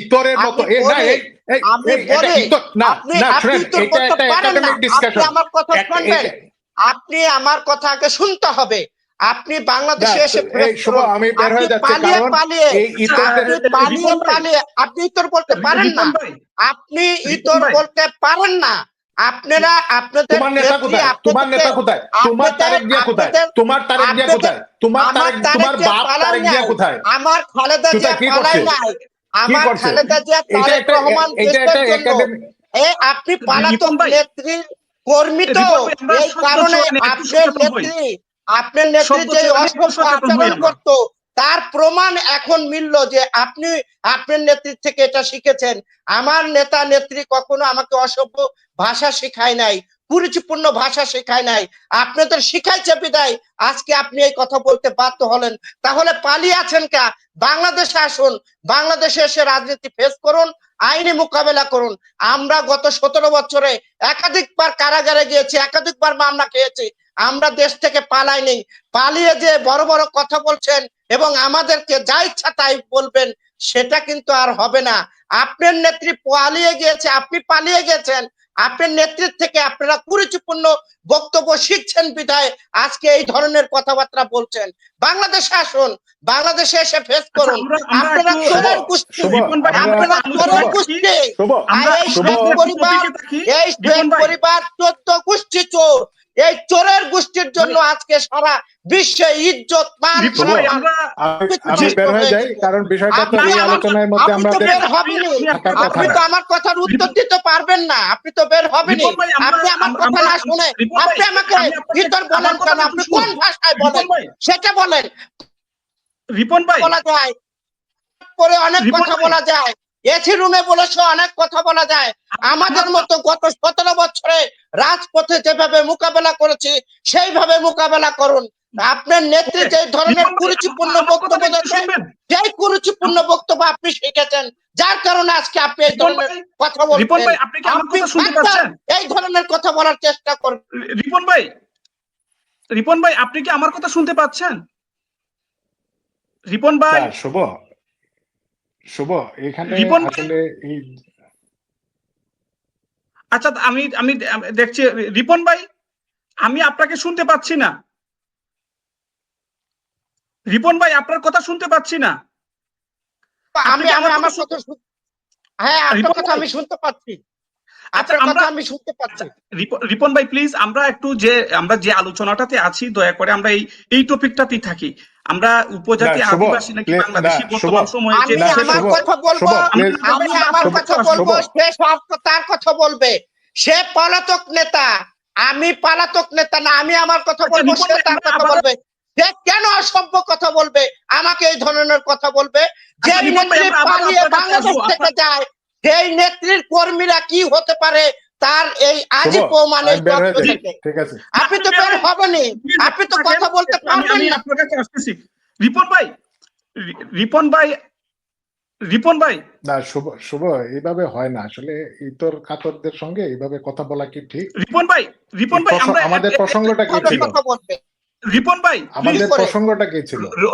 ইতরের মতো না আপনি আমার কথা শুনবেন। আপনি আমার কথা আগে শুনতে হবে। আপনি বাংলাদেশে এসে। আমি বের হয়ে যাচ্ছি, পালিয়ে কারণ পালিয়ে এই পালিয়ে পালিয়ে আপনি ইতর বলতে পারেন না। আপনি ইতর বলতে পারেন না। আপনারা আপনাদের তোমার নেতা কোথায়? তোমার নেতা কোথায়? তোমার তারেক জিয়া কোথায়? তোমার তারেক জিয়া কোথায়? তোমার আমার তারেক তোমার তারেক বাপ তারেক জিয়া কোথায়? আমার খালেদা জিয়া পালাই নাই। আমার? খালেদা জিয়া তারেক রহমান আপনি পালাতক নেত্রীর কর্মী তো। এই কারণে আপনার। নেত্রী আপনার নেত্রী যে অসভ্য আচরণ। করত তার প্রমাণ এখন মিলল যে আপনি, আপনার নেত্রীর থেকে এটা শিখেছেন। আমার নেতা, নেত্রী কখনো আমাকে অসভ্য ভাষা শেখায় নাই, কুরুচিপূর্ণ ভাষা শেখায় নাই। আপনাদের শিখাইছে বিদায়। আজকে আপনি এই কথা বলতে বাধ্য হলেন। তাহলে পালিয়ে আছেন কা? বাংলাদেশে আসুন। বাংলাদেশে এসে রাজনীতি ফেস করুন, আইনি মোকাবেলা করুন। আমরা গত সতেরো বছরে একাধিকবার কারাগারে গিয়েছি, একাধিকবার মামলা খেয়েছি। আমরা দেশ থেকে পালাই নেই। পালিয়ে যে বড় বড় কথা বলছেন এবং আমাদেরকে যা ইচ্ছা তাই বলবেন সেটা কিন্তু আর হবে না। আপনার নেত্রী পালিয়ে গিয়েছে আপনি পালিয়ে গেছেন আপনার নেতৃত্ব থেকে আপনারা কুরুচিপূর্ণ বক্তব্য শিখছেন বিধায় আজকে এই ধরনের কথাবার্তা বলছেন। বাংলাদেশে আসুন বাংলাদেশে এসে ফেস করুন। আমরা- আমরা আপনারা চোরের আমরা- আপনারা চোরের আমরা এই পরিবার। এই চোদ্দ গোষ্ঠী চোর। এই চোরের গোষ্ঠীর জন্য আজকে সারা বিশ্বে ইজ্জত মান কারণ বিষয়টা তো আপনি এই আলোচনার মধ্যে আপনি তো আপনি আমার কথার উত্তর দিতে পারবেন না। আপনি তো বের আমরা- আপনি আমার কথা না শুনে আপনি আমাকে ভিতর বলেন কেন? আপনি কোন ভাষায় বলেন? সেটা বলেন। রিপন ভাই। বলা যায়। পরে অনেক কথা বলা যায়। এসি রুমে বলেছ অনেক কথা বলা যায়। আমাদের মতো গত সতেরো বছরে রাজপথে যেভাবে মোকাবেলা করেছি সেইভাবে মোকাবেলা করুন। আপনার নেত্রী যে ধরনের রিপন ভাই, কুরুচিপূর্ণ বক্তব্য একটু সেই কুরুচিপূর্ণ বক্তব্য আপনি শিখেছেন যার কারণে আজকে আপনি এই ধরনের কথা রিপন বলছেন ভাই আপনি কি আমার কথা শুনতে পাচ্ছেন? এই ধরনের কথা বলার চেষ্টা করবেন রিপন ভাই রিপন ভাই আপনি কি আমার কথা শুনতে পাচ্ছেন? রিপন ভাই শুভ শুভ এখানে আসলে এই আচ্ছা আমি আমি দেখছি রিপন ভাই আমি আপনাকে শুনতে পাচ্ছি না। রিপন ভাই আপনার কথা শুনতে পাচ্ছি না। আমি আমার আমার কথা কথা হ্যাঁ আপনার কথা আমি শুনতে পাচ্ছি। আচ্ছা আমরা আমি শুনতে পাচ্ছি। রিপন ভাই প্লিজ আমরা একটু যে আমরা যে আলোচনাটাতে আছি দয়া করে আমরা এই এই টপিকটাতেই থাকি। আমরা উপজাতি আদিবাসী নাকি বাংলাদেশি বর্তমান সময়ে যে আমি আমার কথা বলব আমি আমার কথা বলব সে সব তার কথা বলবে। সে পলাতক নেতা আমি পলাতক নেতা না আমি আমার কথা আচ্ছা, বলব সে তার কথা বলবে। সে কেন অসভ্য কথা বলবে? আমাকে এই ধরনের কথা বলবে। যে আচ্ছা, ভাই, নেত্রী পালিয়ে বাংলাদেশ থেকে যায় সেই নেত্রীর কর্মীরা কি হতে পারে? তার এই আজই শুভ, প্রমাণ এই আমি বের তথ্য যাই। থেকে। ঠিক আছে। আপনি তো বের হবেনই। আপনি তো কথা বলতে পারবেন না। আপনার কাছে আসতেছি। রিপন ভাই রিপন ভাই রিপন ভাই। না শুভ শুভ এইভাবে হয় না। আসলে ইতর কাতরদের সঙ্গে এইভাবে কথা বলা কি ঠিক? রিপন ভাই রিপন ভাই আমরা আমাদের প্রসঙ্গটা কি ছিল? রিপন ভাই আমাদের প্রসঙ্গটা কি ছিল?